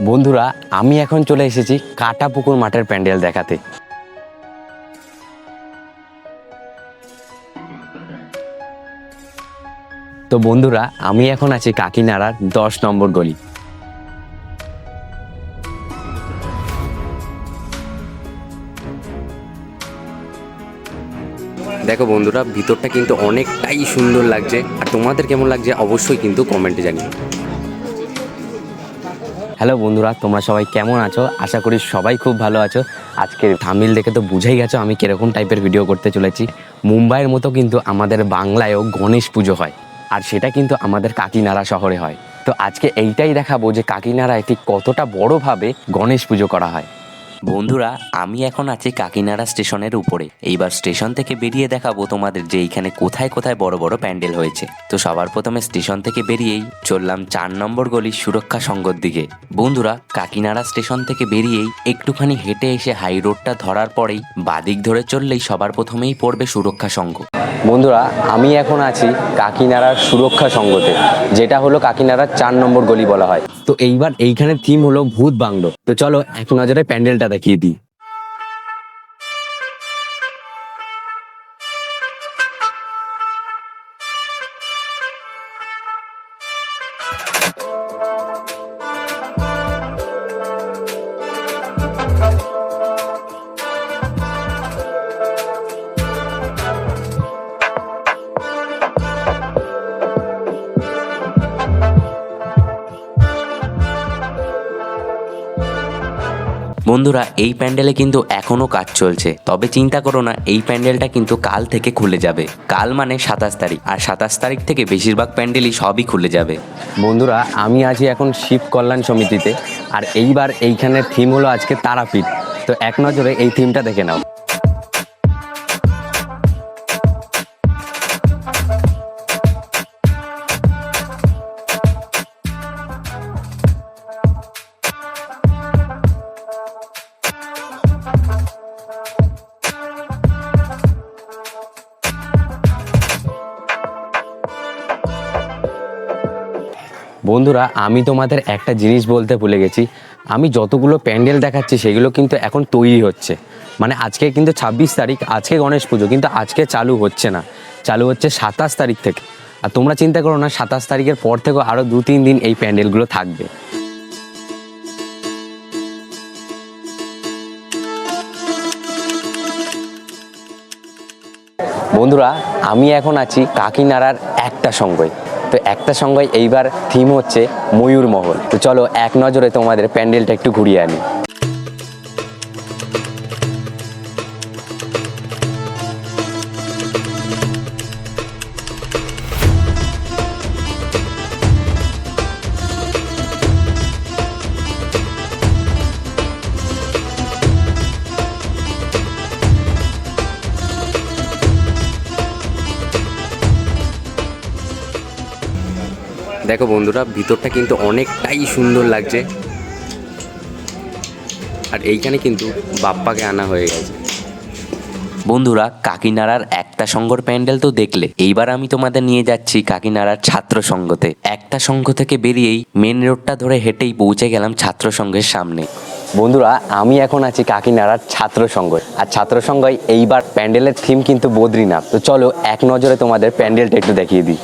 বন্ধুরা, আমি এখন চলে এসেছি কাটা পুকুর মাঠের প্যান্ডেল দেখাতে। তো বন্ধুরা, আমি এখন আছি কাকিনাড়ার দশ নম্বর গলি। দেখো বন্ধুরা, ভিতরটা কিন্তু অনেকটাই সুন্দর লাগছে। আর তোমাদের কেমন লাগছে অবশ্যই কিন্তু কমেন্টে জানিও। হ্যালো বন্ধুরা, তোমরা সবাই কেমন আছো? আশা করি সবাই খুব ভালো আছো। আজকে থামিল দেখে তো বুঝেই গেছো আমি কীরকম টাইপের ভিডিও করতে চলেছি। মুম্বাইয়ের মতো কিন্তু আমাদের বাংলায়ও গণেশ পুজো হয়, আর সেটা কিন্তু আমাদের কাকিনাড়া শহরে হয়। তো আজকে এইটাই দেখাবো যে কাকিনাড়ায় ঠিক কতটা বড়োভাবে গণেশ পুজো করা হয়। বন্ধুরা, আমি এখন আছি কাকিনাড়া স্টেশনের উপরে। এইবার স্টেশন থেকে বেরিয়ে দেখাবো তোমাদের যে এইখানে কোথায় কোথায় বড় বড় প্যান্ডেল হয়েছে। তো সবার প্রথমে স্টেশন থেকে বেরিয়েই চললাম চার নম্বর গলি সুরক্ষা সংঘর দিকে। বন্ধুরা, কাকিনাড়া স্টেশন থেকে বেরিয়েই একটুখানি হেঁটে এসে হাই রোডটা ধরার পরেই বাদিক ধরে চললেই সবার প্রথমেই পড়বে সুরক্ষা সংঘ। বন্ধুরা, আমি এখন আছি কাকিনাড়ার সুরক্ষা সংঘতে, যেটা হলো কাকিনাড়ার চার নম্বর গলি বলা হয়। তো এইবার এইখানে থিম হলো ভূত বাংলো। তো চলো, এক নজরে প্যান্ডেলটা দেখিয়ে দিই। বন্ধুরা, এই প্যান্ডেলে কিন্তু এখনও কাজ চলছে। তবে চিন্তা করো না, এই প্যান্ডেলটা কিন্তু কাল থেকে খুলে যাবে। কাল মানে সাতাশ তারিখ, আর সাতাশ তারিখ থেকে বেশিরভাগ প্যান্ডেলই সবই খুলে যাবে। বন্ধুরা, আমি আছি এখন শিব কল্যাণ সমিতিতে, আর এইবার এইখানের থিম হলো আজকে তারাপীঠ। তো এক নজরে এই থিমটা দেখে নাও। বন্ধুরা, আমি তোমাদের একটা জিনিস বলতে ভুলে গেছি। আমি যতগুলো প্যান্ডেল দেখাচ্ছি, সেগুলো কিন্তু এখন তৈরি হচ্ছে। মানে আজকে কিন্তু ছাব্বিশ তারিখ, আজকে গণেশ পুজো, কিন্তু আজকে চালু হচ্ছে না। চালু হচ্ছে সাতাশ তারিখ থেকে। আর তোমরা চিন্তা করো না, সাতাশ তারিখের পর থেকেও আরও দু, তিন দিন এই প্যান্ডেলগুলো থাকবে। বন্ধুরা, আমি এখন আছি কাকিনাড়ার একটা সঙ্গই তো একটা সঙ্গে এইবার থিম হচ্ছে ময়ূর মহল তো চলো এক নজরে তোমাদের প্যান্ডেলটা একটু ঘুরিয়ে আনি। দেখো বন্ধুরা, ভিতরটা কিন্তু অনেকটাই সুন্দর লাগছে। আর এইখানে কিন্তু বাপ্পাকে আনা হয়ে গেছে। বন্ধুরা, কাকিনাড়ার একটা সংঘর প্যান্ডেল তো দেখলে। এইবার আমি তোমাদের নিয়ে যাচ্ছি কাকিনাড়ার ছাত্র সংঘতে একটা সংঘ থেকে বেরিয়েই মেন রোডটা ধরে হেঁটেই পৌঁছে গেলাম ছাত্র সংঘের সামনে। বন্ধুরা, আমি এখন আছি কাকিনাড়ার ছাত্র সংঘ আর ছাত্র সংঘয় এইবার প্যান্ডেলের থিম কিন্তু বদ্রীনাথ। তো চলো, এক নজরে তোমাদের প্যান্ডেলটা একটু দেখিয়ে দিই।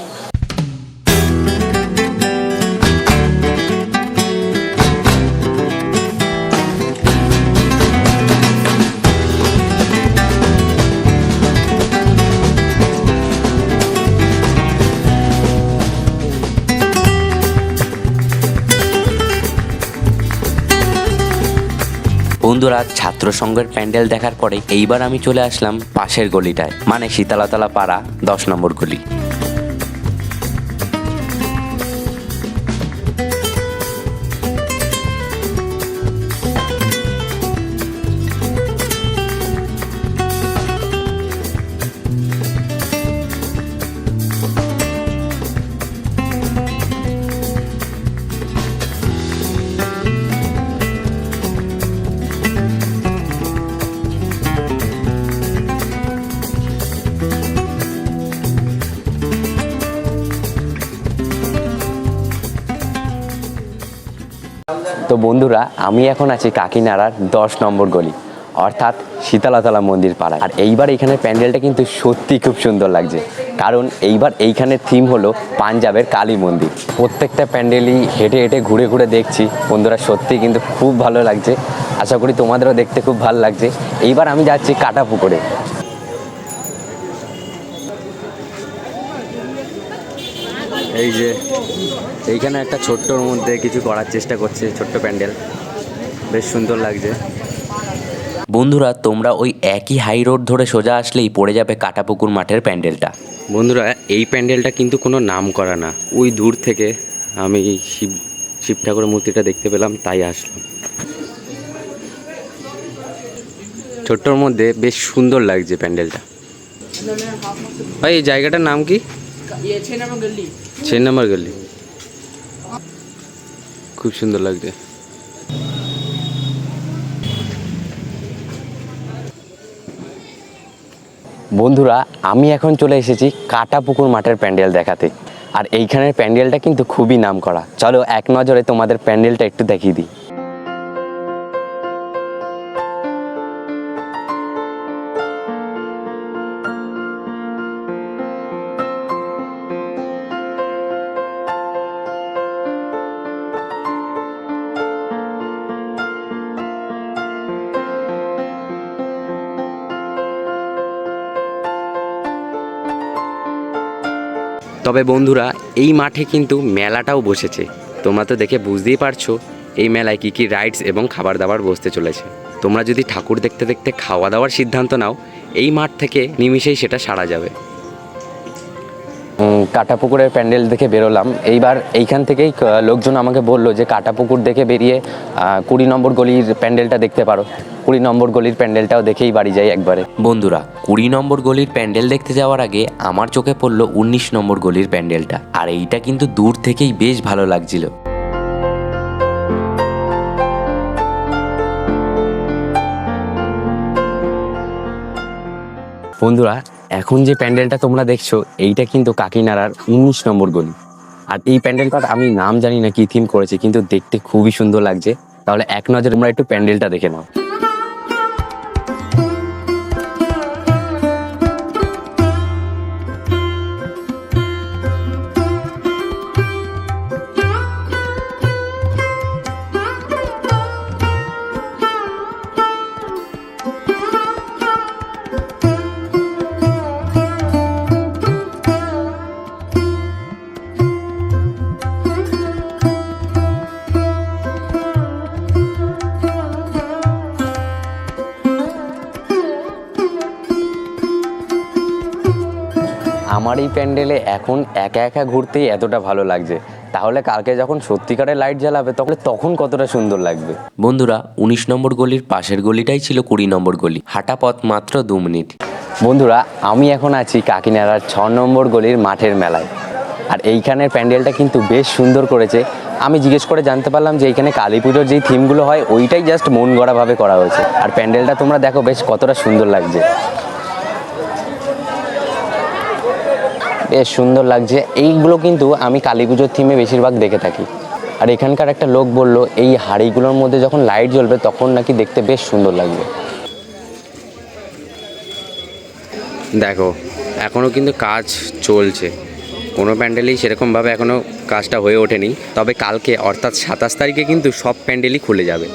বন্ধুরা ছাত্র সংঘের প্যান্ডেল দেখার পরে এইবার আমি চলে আসলাম পাশের গলিটায় মানে শীতলাতলা পাড়া দশ নম্বর গলি। তো বন্ধুরা, আমি এখন আছি কাকিনাড়ার দশ নম্বর গলি, অর্থাৎ শীতলাতলা মন্দির পাড়া আর এইবার এইখানে প্যান্ডেলটা কিন্তু সত্যি খুব সুন্দর লাগছে, কারণ এইবার এইখানে থিম হলো পাঞ্জাবের কালী মন্দির। প্রত্যেকটা প্যান্ডেলই হেঁটে হেঁটে ঘুরে ঘুরে দেখছি, বন্ধুরা সত্যি কিন্তু খুব ভালো লাগছে, আশা করি তোমাদেরও দেখতে খুব ভালো লাগছে। এইবার আমি যাচ্ছি কাটা পুকুরে এই যে এইখানে একটা ছোট্টর মধ্যে কিছু করার চেষ্টা করছে ছোট্ট প্যান্ডেল। বেশ সুন্দর লাগছে। বন্ধুরা তোমরা ওই একই হাই রোড ধরে সোজা আসলেই পড়ে যাবে কাটাপুকুর মাঠের প্যান্ডেলটা। বন্ধুরা এই প্যান্ডেলটা কিন্তু কোনো নাম করা না। ওই দূর থেকে আমি শিব শিব ঠাকুরের মূর্তিটা দেখতে পেলাম তাই আসলাম। ছোট্টর মধ্যে বেশ সুন্দর লাগছে প্যান্ডেলটা। ভাই এই জায়গাটার নাম কি? ছ নম্বর গল্লি খুব সুন্দর লাগছে। বন্ধুরা, আমি এখন চলে এসেছি কাটাপুকুর মাঠের প্যান্ডেল দেখাতে। আর এইখানের প্যান্ডেলটা কিন্তু খুবই নাম করা চলো এক নজরে তোমাদের প্যান্ডেলটা একটু দেখিয়ে দিই। তবে বন্ধুরা, এই মাঠে কিন্তু মেলাটাও বসেছে। তোমরা তো দেখে বুঝতেই পারছ এই মেলায় কী কী রাইডস এবং খাবার দাবার বসতে চলেছে। তোমরা যদি ঠাকুর দেখতে দেখতে খাওয়া দাওয়ার সিদ্ধান্ত নাও, এই মাঠ থেকে নিমিষেই সেটা সারা যাবে। কাটাপুকুরের প্যান্ডেল দেখে বেরোলাম। এইবার এইখান থেকেই লোকজন আমাকে বলল যে কাটাপুকুর দেখে বেরিয়ে কুড়ি নম্বর গলির প্যান্ডেলটা দেখতে পারো। কুড়ি নম্বর গলির প্যান্ডেলটাও দেখেই বাড়ি যাই একবারে। বন্ধুরা কুড়ি নম্বর গলির প্যান্ডেল দেখতে যাওয়ার আগে আমার চোখে পড়ল উনিশ নম্বর গলির প্যান্ডেলটা। আর এইটা কিন্তু দূর থেকেই বেশ ভালো লাগছিল। বন্ধুরা এখন যে প্যান্ডেলটা তোমরা দেখছ, এইটা কিন্তু কাকিনাড়ার উনিশ নম্বর গলি। আর এই প্যান্ডেলটার আমি নাম জানি না কি থিম করেছে, কিন্তু দেখতে খুবই সুন্দর লাগছে। তাহলে এক নজরে তোমরা একটু প্যান্ডেলটা দেখে নাও। আমার এই প্যান্ডেলে এখন একা একা ঘুরতেই এতটা ভালো লাগছে। তাহলে কালকে যখন সত্যিকারের লাইট জ্বালাবে তখন তখন কতটা সুন্দর লাগবে? বন্ধুরা উনিশ নম্বর গলির পাশের গলিটাই ছিল কুড়ি নম্বর গলি। হাঁটা পথ মাত্র দু মিনিট। বন্ধুরা আমি এখন আছি কাকিনাড়ার ছ নম্বর গলির মাঠের মেলায়। আর এইখানের প্যান্ডেলটা কিন্তু বেশ সুন্দর করেছে। আমি জিজ্ঞেস করে জানতে পারলাম যে এইখানে কালী পুজোর যেই থিমগুলো হয় ওইটাই জাস্ট মন গড়াভাবে করা হয়েছে। আর প্যান্ডেলটা তোমরা দেখো বেশ কতটা সুন্দর লাগছে। বেশ সুন্দর লাগছে। এইগুলো কিন্তু আমি কালী পুজোর থিমে বেশিরভাগ দেখে থাকি। আর এখানকার একটা লোক বলল, এই হাড়িগুলোর মধ্যে যখন লাইট জ্বলবে, তখন নাকি দেখতে বেশ সুন্দর লাগবে। দেখো এখনও কিন্তু কাজ চলছে। কোনো প্যান্ডেলেই সেরকমভাবে এখনও কাজটা হয়ে ওঠেনি। তবে কালকে, অর্থাৎ সাতাশ তারিখে কিন্তু সব প্যান্ডেলই খুলে যাবে।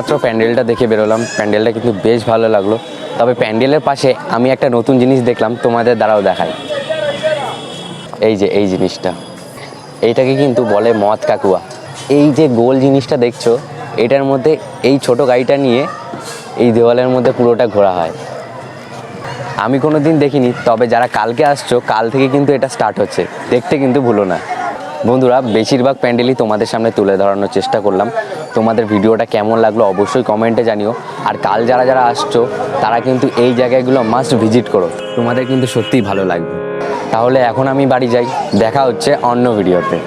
এইমাত্র প্যান্ডেলটা দেখে বেরোলাম। প্যান্ডেলটা কিন্তু বেশ ভালো লাগল। তবে প্যান্ডেলের পাশে আমি একটা নতুন জিনিস দেখলাম, তোমাদের দ্বারাও দেখাই। এই যে, এই জিনিসটা। এইটাকে কিন্তু বলে মদ কাকুয়া। এই যে গোল জিনিসটা দেখছ, এটার মধ্যে এই ছোট গাড়িটা নিয়ে এই দেওয়ালের মধ্যে পুরোটা ঘোরা হয়। আমি কোনো দিন দেখিনি, তবে যারা কালকে আসছো, কাল থেকে কিন্তু এটা স্টার্ট হচ্ছে। দেখতে কিন্তু ভুলো না। বন্ধুরা, বেশিরভাগ প্যান্ডেলই তোমাদের সামনে তুলে ধরানোর চেষ্টা করলাম। তোমাদের ভিডিওটা কেমন লাগল অবশ্যই কমেন্টে জানিও। আর কাল যারা যারা আসছো, তারা কিন্তু এই জায়গাগুলো মাস্ট ভিজিট করো। তোমাদের কিন্তু সত্যিই ভালো লাগবে। তাহলে এখন আমি বাড়ি যাই। দেখা হচ্ছে অন্য ভিডিওতে